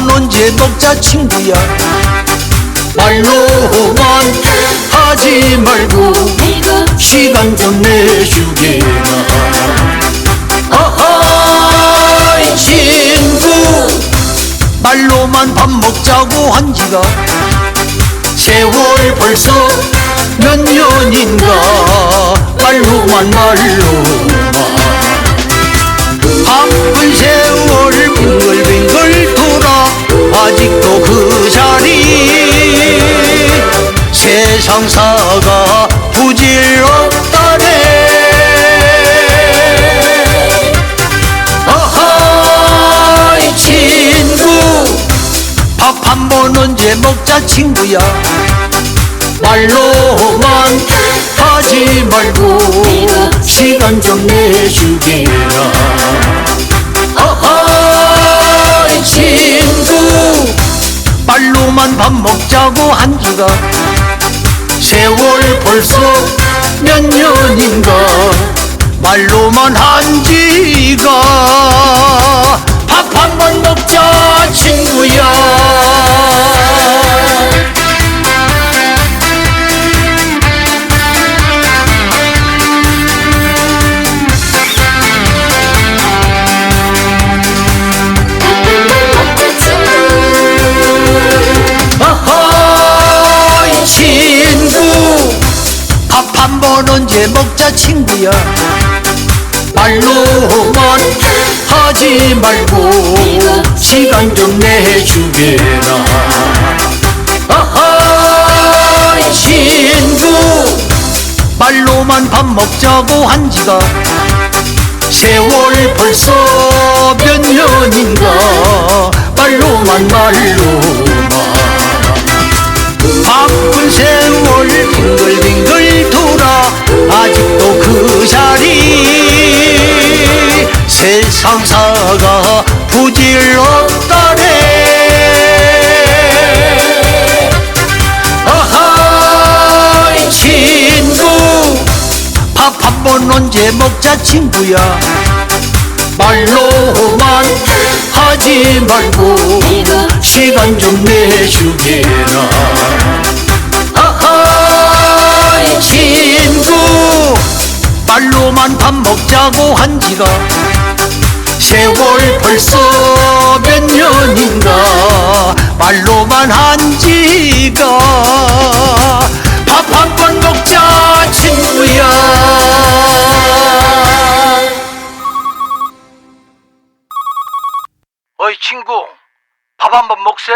먹자 친구야. 말로만 하지 말고 시간 좀 내주게나. 아하이 친구. 말로만 밥 먹자고 한 지가 세월 벌써 몇 년인가. 말로만 말로만. 바쁜 세월 빙글 세상사가 부질없다네. 아하이 친구. 밥 한 번 언제 먹자 친구야. 말로만 하지 말고 시간 좀 내주게라. 아하이 친구. 말로만 밥 먹자고 한 지가 세월 벌써 몇 년인가 말로만 한지 먹자 친구야. 말로만 하지 말고 시간 좀 내주게라. 아하이 친구 말로만 밥 먹자고 한 지가 세월 벌써 몇 년 상사가 부질없다네 아하 이 친구. 밥 한 번 언제 먹자 친구야 말로만 하지 말고 시간 좀 내주게라 아하 이 친구. 말로만 밥 먹자고 한 지가 세월 벌써 몇 년인가? 말로만 한 지가 밥 한 번 먹자 친구야. 어이 친구. 밥 한 번 먹세?